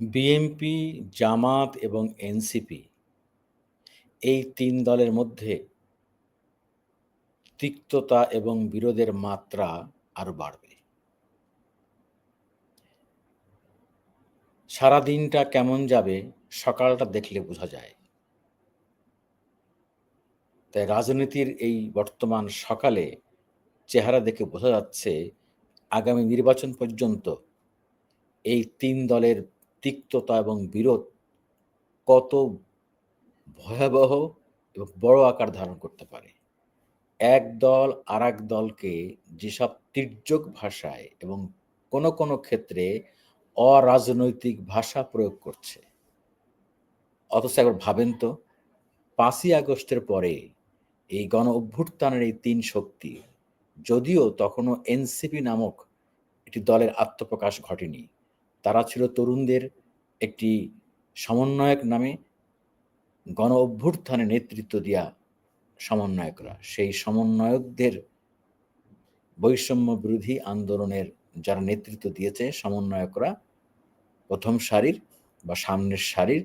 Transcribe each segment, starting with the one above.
BNP, জামাত এবং NCP এই তিন দলের মধ্যে তিক্ততা এবং বিরোধের মাত্রা আরও বাড়বে। সারাদিনটা কেমন যাবে সকালটা দেখলে বোঝা যায়। তাই রাজনীতির এই বর্তমান সকালে চেহারা দেখে বোঝা যাচ্ছে আগামী নির্বাচন পর্যন্ত এই তিন দলের তিক্ততা এবং বিরোধ কত ভয়াবহ এবং বড় আকার ধারণ করতে পারে। এক দল আর এক দলকে যেসব তির্যক ভাষায় এবং কোন কোন ক্ষেত্রে অরাজনৈতিক ভাষা প্রয়োগ করছে। অথচ একবার ভাবেন তো, পাঁচই আগস্টের পরে এই গণ অভ্যুত্থানের এই তিন শক্তি যদিও তখনও এনসিপি নামক একটি দলের আত্মপ্রকাশ ঘটেনি। তারা ছিল তরুণদের একটি সমন্বয়ক নামে গণ অভ্যুত্থানে নেতৃত্ব দেওয়া সমন্বয়করা। সেই সমন্বয়কদের বৈষম্য বিরোধী আন্দোলনের যারা নেতৃত্ব দিয়েছে, সমন্বয়করা প্রথম সারির বা সামনের সারির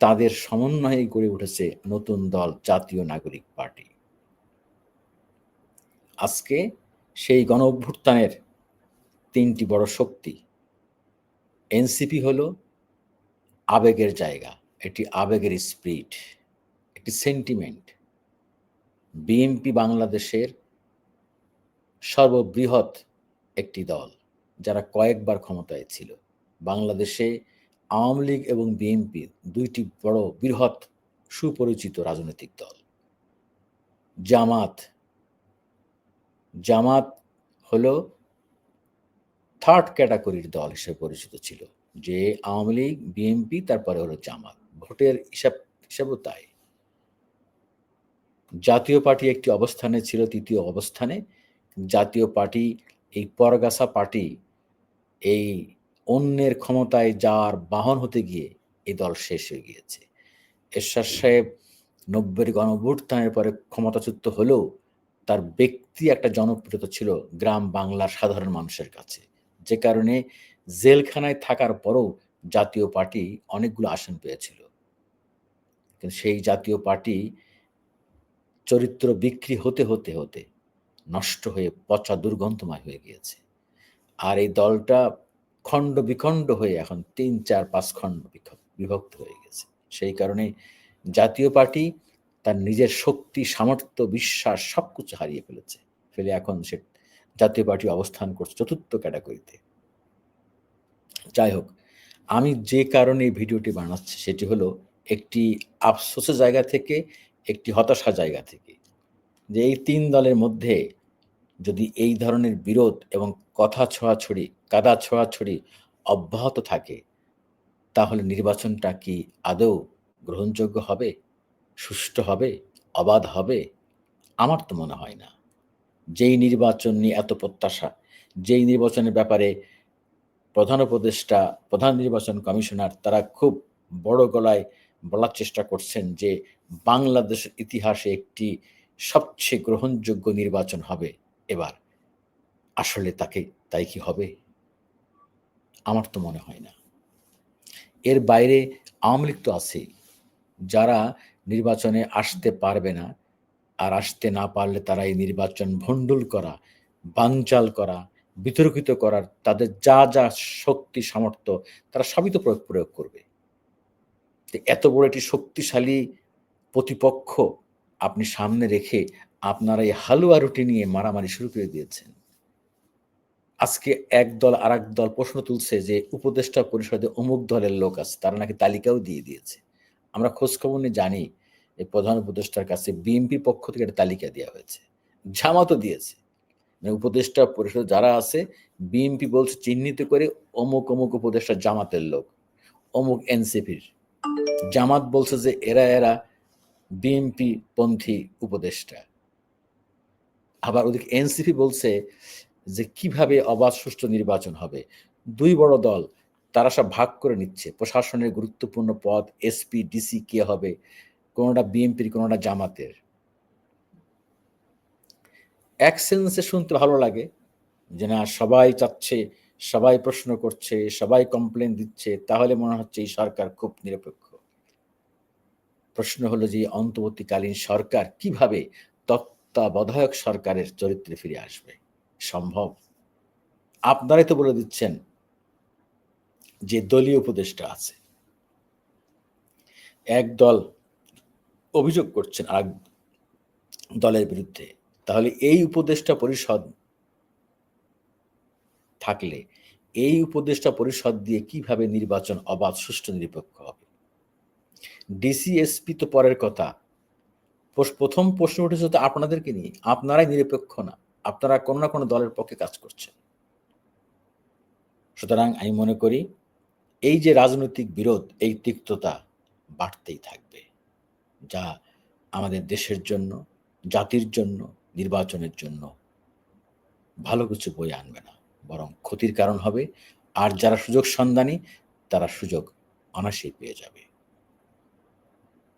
তাদের সমন্বয়ে গড়ে উঠেছে নতুন দল, জাতীয় নাগরিক পার্টি। আজকে সেই গণ অভ্যুত্থানের তিনটি বড় শক্তি এনসিপি হলো আবেগের জায়গা এটি আবেগের স্পিরিট একটি সেন্টিমেন্ট বিএনপি বাংলাদেশের সর্ববৃহৎ একটি দল, যারা কয়েকবার ক্ষমতায় ছিল। বাংলাদেশে আওয়ামী লীগ এবং বিএনপি দুইটি বড় বৃহৎ সুপরিচিত রাজনৈতিক দল। জামাত জামাত হলো থার্ড ক্যাটাগরির দল হিসেবে পরিচিত ছিল, যে আওয়ামী লীগ বিএনপি তারপরে হলো জামাত। ভোটের হিসাব, হিসাবও তাই। জাতীয় পার্টি একটি অবস্থানে ছিল তৃতীয় অবস্থানে। জাতীয় পার্টি, এই পরগাছা পার্টি, এই অন্যের ক্ষমতায় যার বাহন হতে গিয়ে এই দল শেষ হয়ে গিয়েছে। এরশাদ সাহেব নব্বই গণভ্যুত্থানের পরে ক্ষমতাচ্যুত হলেও তার ব্যক্তি একটা জনপ্রিয়তা ছিল গ্রাম বাংলার সাধারণ মানুষের কাছে। যে কারণে জেলখানায় থাকার পরও জাতীয় পার্টি অনেকগুলো আসন পেয়েছিল। কিন্তু সেই জাতীয় পার্টি চরিত্র বিক্রি হতে হতে হতে নষ্ট হয়ে পচা দুর্গন্ধময় হয়ে গিয়েছে। আর এই দলটা খণ্ড বিখণ্ড হয়ে এখন তিন, চার, পাঁচ খণ্ড বিভক্ত হয়ে গেছে। সেই কারণে জাতীয় পার্টি তার নিজের শক্তি, সামর্থ্য, বিশ্বাস সব কিছু হারিয়ে ফেলেছে। ফেলে এখন সে জাতীয় পার্টি অবস্থান করছে চতুর্থ ক্যাটাগরিতে। যাই হোক আমি যে কারণে এই ভিডিওটি বানাচ্ছি সেটি হলো একটি আফসোসের জায়গা থেকে, একটি হতাশা জায়গা থেকে যে এই তিন দলের মধ্যে যদি এই ধরনের বিরোধ এবং কথা ছোঁয়াছড়ি, কাদা ছোঁয়াছড়ি অব্যাহত থাকে, তাহলে নির্বাচনটা কি আদৌ গ্রহণযোগ্য হবে, সুষ্ঠু হবে, অবাধ হবে? আমার তো মনে হয় না। যেই নির্বাচন নিয়ে এত প্রত্যাশা, যেই নির্বাচনের ব্যাপারে প্রধান উপদেষ্টা, প্রধান নির্বাচন কমিশনার তারা খুব বড় গলায় বলার চেষ্টা করছেন যে বাংলাদেশের ইতিহাসে একটি সবচেয়ে গ্রহণযোগ্য নির্বাচন হবে এবার। আসলে তাকে তাই কি হবে? আমার তো মনে হয় না। এর বাইরে আওয়ামী লীগ তো আছেই। যারা নির্বাচনে আসতে পারবে না আর আসতে না পারলে তারা এই নির্বাচন ভণ্ডুল করা, বানচাল করা, বিতর্কিত করার তাদের যা যা শক্তি, সামর্থ্য, তারা সবই তো প্রয়োগ প্রয়োগ করবে। এত বড় একটি শক্তিশালী প্রতিপক্ষ আপনি সামনে রেখে আপনারা এই হালুয়া রুটি নিয়ে মারামারি শুরু করে দিয়েছেন। আজকে এক দল আর দল প্রশ্ন তুলছে যে উপদেষ্টা পরিষদে অমুক দলের লোক আছে, তারা নাকি তালিকাও দিয়ে দিয়েছে। আমরা খোঁজখবর নিয়ে জানি এই প্রধান উপদেষ্টার কাছে বিএনপি পক্ষ থেকে একটা তালিকা দেওয়া হয়েছে। জামাতও দিয়েছে। মানে উপদেষ্টা পরিষদ যারা আছে, বিএনপি বলছে চিহ্নিত করে অমুক অমুক উপদেষ্টা জামাতের লোক, অমুক এনসিপির। জামাত বলছে যে এরা এরা বিএনপি পন্থী উপদেষ্টা। আবার ওদিকে এনসিপি বলছে যে কীভাবে অবাধ সুষ্ঠু নির্বাচন হবে। দুই বড় দল, তারা সব ভাগ করে নিচ্ছে। প্রশাসনের গুরুত্বপূর্ণ পদ, এসপি, ডিসি, কে হবে? কোনোটা বিএনপির, কোনোটা জামাতের। এক সেন্সে শুনতে ভালো লাগে যে না, সবাই চাচ্ছে, সবাই প্রশ্ন করছে, সবাই কমপ্লেন দিচ্ছে, তাহলে মনে হচ্ছে এই সরকার খুব নিরপেক্ষ। প্রশ্ন হলো যে অন্তর্বর্তীকালীন সরকার কীভাবে তত্ত্বাবধায়ক সরকারের চরিত্রে ফিরে আসবে? সম্ভব? আপনারাই তো বলে দিচ্ছেন যে দলীয় উপদেষ্টা আছে। এক দল অভিযোগ করছেন আর দলের বিরুদ্ধে, তাহলে এই উপদেষ্টা পরিষদ থাকলে এই উপদেষ্টা পরিষদ দিয়ে কীভাবে নির্বাচন অবাধ, সুষ্ঠু, নিরপেক্ষ হবে? ডিসিএসপি তো পরের কথা। প্রথম প্রশ্ন উঠেছে তো আপনাদেরকে নিয়ে, আপনারাই নিরপেক্ষ না, আপনারা কোনো না কোনো দলের পক্ষে কাজ করছেন। সুতরাং আমি মনে করি, এই যে রাজনৈতিক বিরোধ, এই তিক্ততা বাড়তেই থাকবে। যা আমাদের দেশের জন্য, জাতির জন্য, নির্বাচনের জন্য ভালো কিছু বই আনবে না। বরং ক্ষতির কারণ হবে, আর যারা সুযোগ সন্ধানী, তারা সুযোগ অনাসেই পেয়ে যাবে।